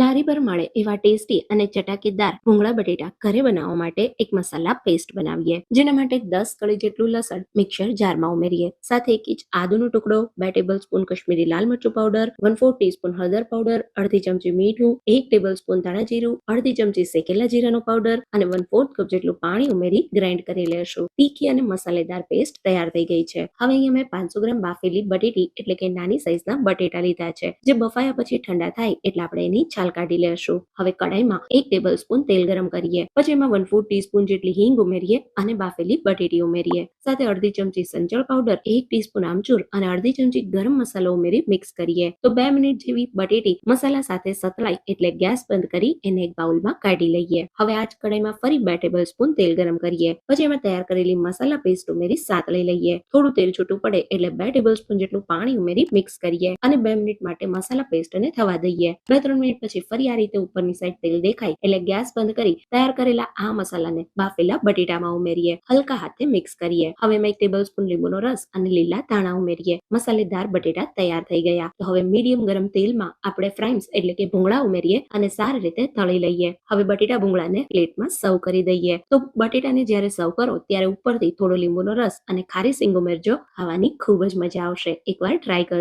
લારી પર મળે એવા ટેસ્ટી અને ચટાકેદાર ભૂંગળા બટેટા ઘરે બનાવવા માટે એક મસાલા પેસ્ટ બનાવીએ. જેના માટે દસ કળી જેટલું લસણ મિક્સર જારમાં ઉમેરીએ. સાથે એક ઇંચ આદુનો ટુકડો, બે ટેબલ સ્પૂન કશ્મીરી લાલ મરચું પાવડર વન ફોર ટીસ્પૂન હળદર પાવડર અડધી ચમચી મીઠું, એક ટેબલ સ્પૂન ધાણા જીરું, અડધી ચમચી શેકેલા જીરાનો પાવડર અને વન ફોર્થ કપ જેટલું પાણી ઉમેરી ગ્રાઇન્ડ કરી લેશું. તીખી અને મસાલેદાર પેસ્ટ તૈયાર થઈ ગઈ છે. હવે અહીંયા મેં પાંચસો ગ્રામ બાફેલી બટેટી એટલે કે નાની સાઈઝના બટેટા લીધા છે. જે બફાયા પછી ઠંડા થાય એટલે આપણે એની છાલ કાઢી લેશું. હવે કડાઈમાં એક ટેબલ સ્પૂન તેલ ગરમ કરીએ. પછી એમાં વન ફોર ટીસ્પૂન જેટલી હિંગ ઉમેરીએ અને બાફેલી બટેટી ઉમેરીએ. સાથે અડધી ચમચી સંચળ પાવડર એક ટીસ્પૂન આમચૂર અને અડધી ચમચી ગરમ મસાલો ઉમેરી મિક્સ કરીએ. તો બે મિનિટ જેવી બટેટી મસાલા સાથે સતળાય એટલે ગેસ બંધ કરી એને એક બાઉલમાં કાઢી લઈએ. હવે આ જ કડાઈમાં ફરી બે ટેબલ સ્પૂન તેલ ગરમ કરીએ. પછી એમાં તૈયાર કરેલી મસાલા પેસ્ટ ઉમેરી સાતળી લઈએ. થોડું તેલ છૂટું પડે એટલે બે ટેબલ સ્પૂન જેટલું પાણી ઉમેરી મિક્સ કરીએ અને બે મિનિટ માટે મસાલા પેસ્ટને થવા દઈએ. બે ત્રણ મિનિટ પછી ફરી આ રીતે ઉપરની સાઈડ તેલ દેખાય એટલે ગેસ બંધ કરી તૈયાર કરેલા આ મસાલાને બાફેલા બટેટામાં ઉમેરીએ. હલકા હાથે મિક્સ કરીએ. હવે મેં એક ટેબલ સ્પૂન લીંબુનો રસ અને લીલા ધાણા ઉમેરીએ. મસાલેદાર બટેટા તૈયાર થઈ ગયા. તો હવે મીડિયમ ગરમ તેલમાં આપણે ફ્રાઈમ્સ એટલે કે ભૂંગળા ઉમેરીએ અને સારી રીતે તળી લઈએ. હવે બટેટા ભૂંગળાને પ્લેટમાં સર્વ કરી દઈએ. તો બટેટાને જ્યારે સર્વ કરો ત્યારે ઉપરથી થોડો લીંબુનો રસ અને ખારી સિંગ ઉમેરજો. ખાવાની ખૂબ જ મજા આવશે. એકવાર ટ્રાય કરજો.